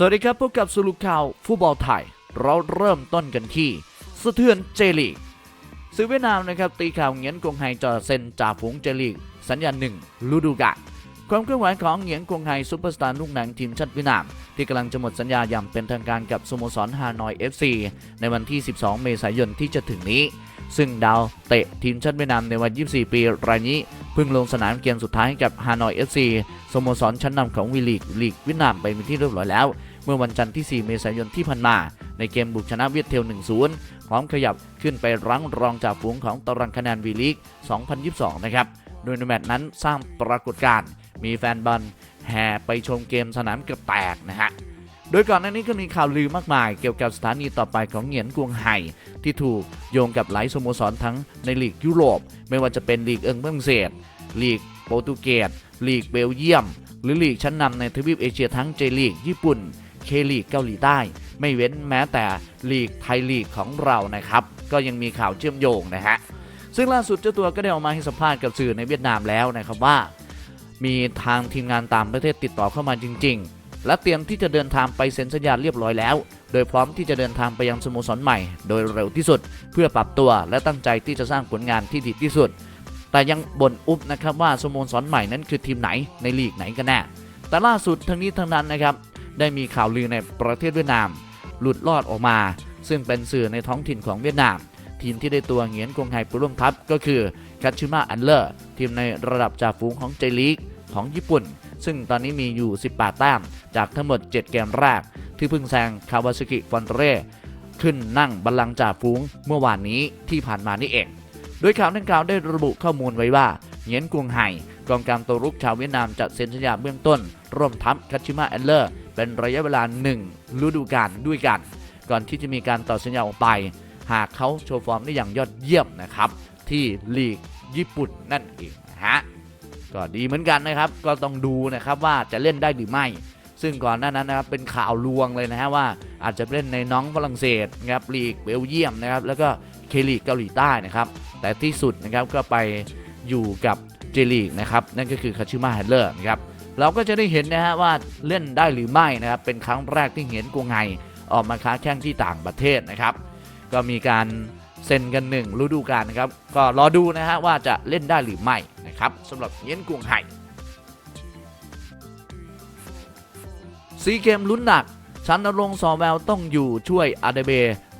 สวัสดีครับพบกับสรุปข่าวฟุตบอลไทย เราเริ่มต้นกันที่สะเทือนเจลีกซื้อเวียดนามนะครับตีข่าวเหงียนกงไฮจอเซนจ่าฝูงเจลีก สัญญาหนึ่งฤดูกาลความเคลื่อนไหวของเหงียนกงไฮซูเปอร์สตาร์ลูกหนังทีมชาติเวียดนาม ที่กำลังจะหมดสัญญาอย่างเป็นทางการกับสโมสรฮานอย FC ในวันที่ 12 เมษายนที่จะถึงนี้ ซึ่งดาวเตะทีมชาติเวียดนามในวัย 24 ปีรายนี้เพิ่งลงสนามเกมสุดท้ายให้กับฮานอย FC สโมสรชั้นนำของวีลีกลีกเวียดนามไปเป็นที่เรียบร้อยแล้ว มื่อวันจันทร์ที่ 4 เมษายนที่ผ่านมา ในเกมบุกชนะเวียดเทล 1-0 พร้อมขยับขึ้นไปรั้งรองจากฝูงของตารางคะแนนวีลีก 2022 นะครับ โดยในแมตช์นั้นสร้างปรากฏการณ์มีแฟนบอลแห่ไปชมเกมสนามเกือบแตกนะฮะโดยก่อนหน้านี้ก็มีข่าวลือมากมาย เกี่ยวกับสถานีต่อไปของเหงียนกวงไห่ที่ถูกโยงกับหลายสโมสรทั้งในลีกยุโรป ไม่ว่าจะเป็นลีกเอิงฝรั่งเศสลีกโปรตุเกสลีกเบลเยียม หรือลีกชั้นนำในทวีปเอเชียทั้งเจลีกญี่ปุ่น เคลีกเกาหลีใต้ ไม่เว้นแม้แต่ลีกไทยลีกของเรานะครับ ก็ยังมีข่าวเชื่อมโยงนะฮะ ซึ่งล่าสุดเจ้าตัวก็ได้ออกมาให้สัมภาษณ์กับสื่อในเวียดนามแล้วนะครับว่า มีทางทีมงานตางประเทศติดต่อเข้ามาจริง ๆ และเตรียมที่จะเดินทางไปเซ็นสัญญาเรียบร้อยแล้ว โดยพร้อมที่จะเดินทางไปยังสโมสรใหม่ โดยเร็วที่สุด เพื่อปรับตัวและตั้งใจที่จะสร้างผลงานที่ดีที่สุด แต่ยังบ่นอุบนะครับว่าสโมสรใหม่นั้นคือทีมไหนในลีกไหนกันแน่แต่ล่าสุดทั้งนี้ทั้งนั้นนะครับ ได้มีข่าวลือในประเทศเวียดนาม หลุดลอดออกมา ซึ่งเป็นสื่อในท้องถิ่นของเวียดนาม ทีมที่ได้ตัวเหงียนกงไฮไปร่วมทัพก็คือคัตชิมะอันเลอร์ทีมในระดับจ่าฝูงของเจลีกของญี่ปุ่น ซึ่งตอนนี้มีอยู่ 18 แต้มจากทั้งหมด 7 เกมแรก ที่เพิ่งแซงคาวาซากิฟอนเร่ขึ้นนั่งบัลลังก์จ่าฝูงเมื่อวานนี้ที่ผ่านมานี่เอง โดยข่าวดังกล่าวได้ระบุข้อมูลไว้ว่าเหงียนกวงไห่กองกางตัวรุกชาวเวียดนามจะเซ็นสัญญาเบื้องต้น ร่วมทัพคัตชิมะแอนเลอร์ เป็นระยะเวลา 1 ฤดูกาลด้วยกัน ก่อนที่จะมีการต่อสัญญาออกไป หากเขาโชว์ฟอร์มได้อย่างยอดเยี่ยมนะครับ ที่ลีกญี่ปุ่นนั่นเองนะฮะก็ดีเหมือนกันนะครับ ก็ต้องดูนะครับว่าจะเล่นได้หรือไม่ ซึ่งก่อนหน้านั้นนะครับเป็นข่าวลวงเลยนะฮะว่าอาจจะเล่นในน้องฝรั่งเศสนะครับลีกเบลเยียมนะครับแล้วก็เคลีกเกาหลีใต้นะครับ แต่ที่สุดนะครับก็ไปอยู่กับเจลีกนะครับนั่นก็คือคาชิมาแฮนเลอร์นะครับ เราก็จะได้เห็นนะฮะว่าเล่นได้หรือไม่นะครับเป็นครั้งแรกที่เห็นกวงไงออกมาค้าแข่งที่ต่างประเทศนะครับ ก็มีการเซ็นกันหนึ่งฤดูกาลนะครับ ก็รอดูนะฮะว่าจะเล่นได้หรือไม่นะครับสำหรับเย็นกวงไห่ซีเกมลุ้นหนักชันนรงสอแววต้องอยู่ช่วยอาเดเบ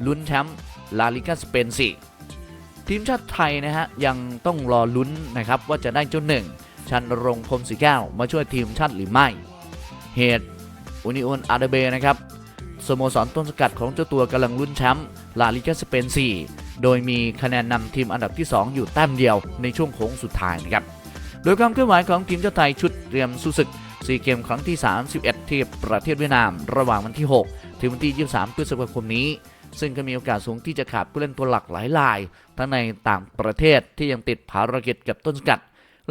ลุ้นแชมป์ลาลิกาสเปนสี่ทีมชาติไทยนะฮะยังต้องรอลุ้นนะครับว่าจะได้เจ้าหนึ่ง ชันรงค์พรมสีแก้วมาช่วยทีมชาติหรือไม่ เหตุอุนิออนอาเดเบนะครับสโมสรต้นสกัดของเจ้าตัวกำลังลุ้นแชมป์ลาลิกาสเปน 4 โดยมีคะแนนนำทีมอันดับที่ 2 อยู่แต้มเดียวในช่วงโค้งสุดท้ายนะครับ โดยความเคลื่อนไหวของทีมชาติไทยชุดเตรียมสู้ศึกซีเกมครั้งที่ 31 ที่ประเทศเวียดนาม ระหว่างวันที่ 6 ถึงวันที่ 23 พฤษภาคมนี้ ซึ่งก็มีโอกาสสูงที่จะขาดผู้เล่นตัวหลักหลายราย ทั้งในต่างประเทศที่ยังติดภารกิจกับต้นสกัด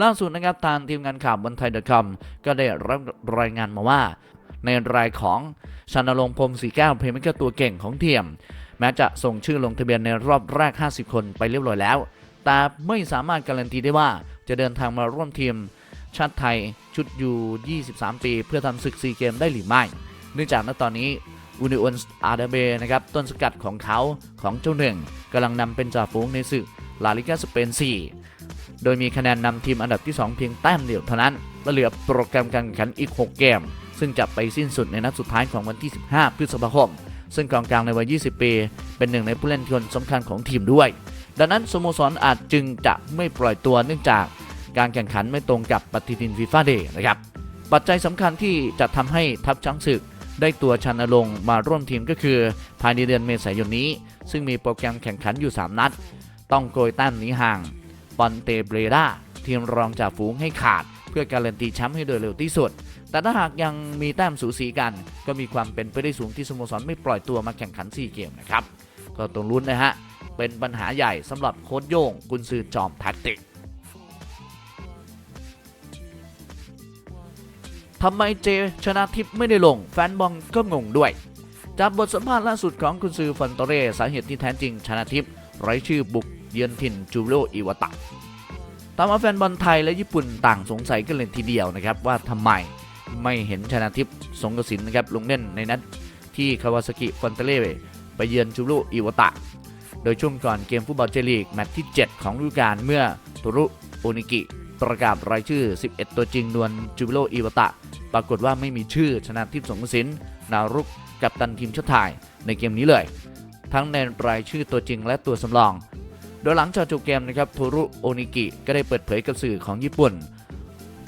ล่าสุดนะครับทางทีมงานข่าวบนไทย .com ก็ได้รับรายงานมาว่า ในรายของชันรงค์พรมสีแก้วเพลย์เมคเกอร์ตัวเก่งของเทียม แม้จะส่งชื่อลงทะเบียนในรอบแรก 50 คนไปเรียบร้อยแล้ว แต่ไม่สามารถการันตีได้ว่าจะเดินทางมาร่วมทีมชาติไทยชุดยู23 ปี เพื่อทำศึกซีเกมได้หรือไม่ เนื่องจากณตอนนี้อุนิออนอาร์เดเบนะครับต้นสกัดของเขาของเจ้าหนึ่งกำลังนำเป็นจ่าฝูงในศึกลาลิกาสเปน 4 โดยมีคะแนนนำทีมอันดับที่ 2 เพียงแต้มเดียวเท่านั้น และเหลือโปรแกรมการแข่งขันอีก 6 เกม ซึ่งจะไปสิ้นสุดในนัดสุดท้ายของวันที่ 15 พฤษภาคม ซึ่งกองกลางในวัย 20 ปี เป็นหนึ่งในผู้เล่นคนสำคัญของทีมด้วย ดังนั้นสโมสรอาจจึงจะไม่ปล่อยตัวเนื่องจากการแข่งขันไม่ตรงกับปฏิทินฟีฟ่าเดย์นะครับปัจจัยสำคัญที่จะทำให้ทัพช้างศึก ได้ตัวชันลงมาร่วมทีมก็คือ ภายในเดือนเมษายนนี้ ซึ่งมีโปรแกรมแข่งขันอยู่ 3 นัด ต้องโกยแต้มหนีห่าง ปอนเตเบรดาทีมรองจากฝูงให้ขาด เพื่อการันตีแชมป์ให้โดยเร็วที่สุด แต่ถ้าหากยังมีแต้มสูสีกัน ก็มีความเป็นไปได้สูงที่สโมสรไม่ปล่อยตัวมาแข่งขัน 4 เกมนะครับ ก็ต้องลุ้นนะฮะ เป็นปัญหาใหญ่สำหรับโค้ชโย่งกุนซือจอมแท็กติกทำไมเจชนะทิพย์ไม่ได้ลง แฟนบอลก็งงด้วย จากบทสัมภาษณ์ล่าสุดของคุณซือฟันโตเรสาเหตุที่แท้จริงชนะทิพย์ไร้ชื่อบุก เยือนถิ่นจูโรอิวตะตามมาแฟนบอลไทยและญี่ปุ่นต่างสงสัยกันเลยทีเดียวนะครับว่าทำไมไม่เห็นชนะทิพย์สงกสินนะครับลงเล่นในนัดที่คาวาซากิฟอนเตเล่ไปเยือนจูโรอิวตะ โดยช่วงก่อนเกมฟุตบอลเจลีกแมตช์ที่ 7 ของฤดูกาลเมื่อโทรุโอนิกิประกาศรายชื่อ 11 ตัวจริงดวลจูบิโรอิวตะ ปรากฏว่าไม่มีชื่อชนะทิพย์สงกสินนารุกกับตันทีมชาติไทยในเกมนี้เลย ทั้งในรายชื่อตัวจริงและตัวสำรอง โดยหลังจากจบเกมนะครับโทรุโอนิกิก็ได้เปิดเผยกับสื่อของญี่ปุ่น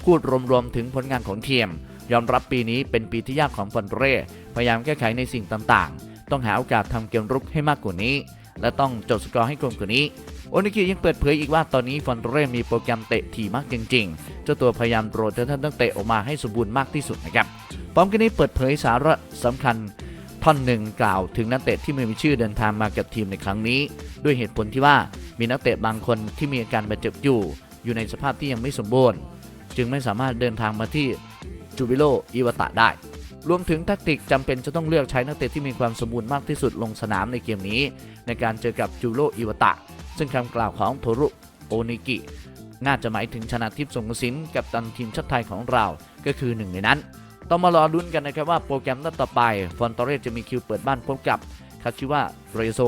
พูดรวมๆถึงผลงานของทีมยอมรับปีนี้เป็นปีที่ยากของฟอนเร่พยายามแก้ไขในสิ่งต่างๆ ต้องหาโอกาสทำเกมรุกให้มากกว่านี้ และต้องจดสกอร์ให้คมกว่านี้ โอนิกิยังเปิดเผยอีกว่าตอนนี้ฟอนเร่มีโปรแกรมเตะถี่มากจริงๆ เจ้าตัวพยายามโปรเท่านตั้งเตะออกมาให้สมบูรณ์มากที่สุดนะครับพร้อมกันนี้เปิดเผยสาระสำคัญ ท่อนหนึ่งกล่าวถึงนักเตะที่ไม่มีชื่อเดินทางมากับทีมในครั้งนี้ ด้วยเหตุผลที่ว่ามีนักเตะบางคนที่มีอาการบาดเจ็บอยู่ อยู่ในสภาพที่ยังไม่สมบูรณ์ จึงไม่สามารถเดินทางมาที่จูบิโลอิวตะได้ รวมถึงแทักติกจำเป็นจะต้องเลือกใช้นักเตะที่มีความสมบูรณ์มากที่สุดลงสนามในเกมนี้ ในการเจอกับจูบิโลอิวตะ ซึ่งคำกล่าวของโทรุโอนิกิน่าจะหมายถึงชนะทิพย์สงกสินกับตันทีมชาติไทยของเราก็คือหนึ่งในนั้น ต้องมารอลุ้นกันนะครับว่าโปรแกรมนัดต่อไปฟอนตอเรสจะมีคิวเปิดบ้านพบกับคาชิวะเรโซ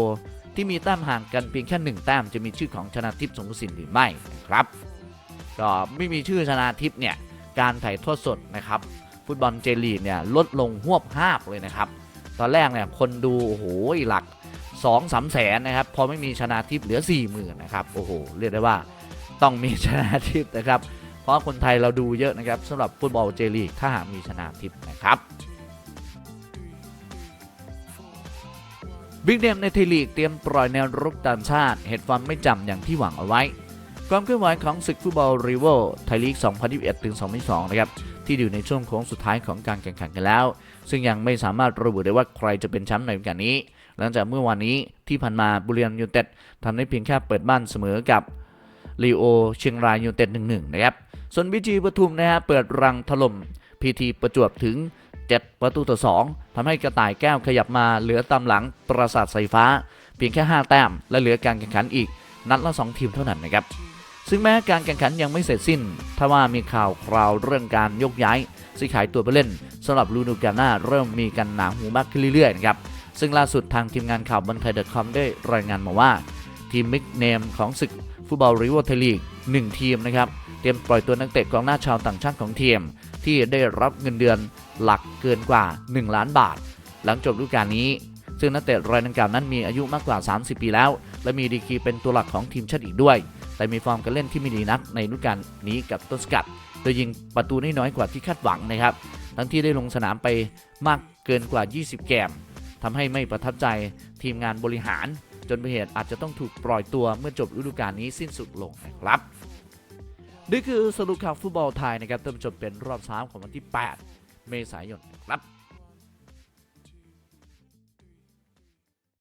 ที่มีแต้มห่างกันเพียงแค่หนึ่งแต้มจะมีชื่อของชนะทิพย์สงสินหรือไม่ครับก็ไม่มีชื่อชนะทิพย์เนี่ยการถ่ายทอดสดนะครับฟุตบอลเจลีเนี่ยลดลงหวบห้าบเลยนะครับตอนแรกเนี่ยคนดูโอ้โหหลัก2 3แสนนะครับพอไม่มีชนะทิพย์เหลือ4 0,000นะครับโอ้โหเรียกได้ว่าต้องมีชนะทิพย์นะครับ เพราะคนไทยเราดูเยอะนะครับสำหรับฟุตบอลเจลีกถ้าหากมีชนะทิพย์นะครับบิ๊กเนมในไทยลีกเตรียมปล่อยแนวรุกตางชาติ เหตุฟอร์มไม่จำอย่างที่หวังเอาไว้ ความเคลื่อนไหวของศึกฟุตบอลรีเวลไทยลีก 2021ถึง2022 นะครับ ที่อยู่ในช่วงโค้งสุดท้ายของการแข่งขันกันแล้ว ซึ่งยังไม่สามารถระบุได้ว่าใครจะเป็นแชมป์ในกาลนี้ หลังจากเมื่อวานนี้ที่ผ่านมาบุรีรัมย์ยูไนเต็ดทำได้เพียงแค่เปิดบ้านเสมอกับลีโอเชียงรายยูไนเต็ด1-1 นะครับ ส่วนบีจีปทุมนะฮะเปิดรังถล่มพีทีประจวบถึง 7 ประตูต่อ 2ทำให้กระต่ายแก้วขยับมาเหลือตามหลังปราสาทสายฟ้า เพียงแค่ 5 แต้ม และเหลือการแข่งขันอีก นัดละ 2 ทีมเท่านั้นนะครับซึ่งแม้การแข่งขันยังไม่เสร็จสิ้นถ้าว่ามีข่าวคราวเรื่องการยกย้ายซื้อขายตัวผู้เล่นสำหรับฤดูกาน้าเริ่มมีกันหนาหูมากขึ้นเรื่อยๆนะครับซึ่งล่าสุดทางทีมงานข่าวบันเทิง .com ได้รายงานมาว่า ทีมมิกเนมของศึกฟุตบอลริเวอร์ไทลีก1ทีมนะครับ เตรียมปล่อยตัวนักเตะกองหน้าชาวต่างชาติของทีม ที่ได้รับเงินเดือนหลักเกินกว่า 1 ล้านบาท หลังจบฤดูกาลนี้ ซึ่งนักเตะรายดังกล่าวนั้นมีอายุมากกว่า 30 ปีแล้ว และมีดีกรีเป็นตัวหลักของทีมชาติอีกด้วย แต่มีฟอร์มการเล่นที่ไม่ดีนักในฤดูกาลนี้กับต้นสกัด โดยยิงประตูได้น้อยกว่าที่คาดหวังนะครับ ทั้งที่ได้ลงสนามไปมากเกินกว่า 20แกมทำให้ไม่ประทับใจทีมงานบริหาร จนเป็นเหตุอาจจะต้องถูกปล่อยตัวเมื่อจบฤดูกาลนี้สิ้นสุดลงนะครับ นี่คือสรุปข่าวฟุตบอลไทยนะครับท่านผู้ชมเป็นรอบ3ามของวันที่ 8 เมษายนครับ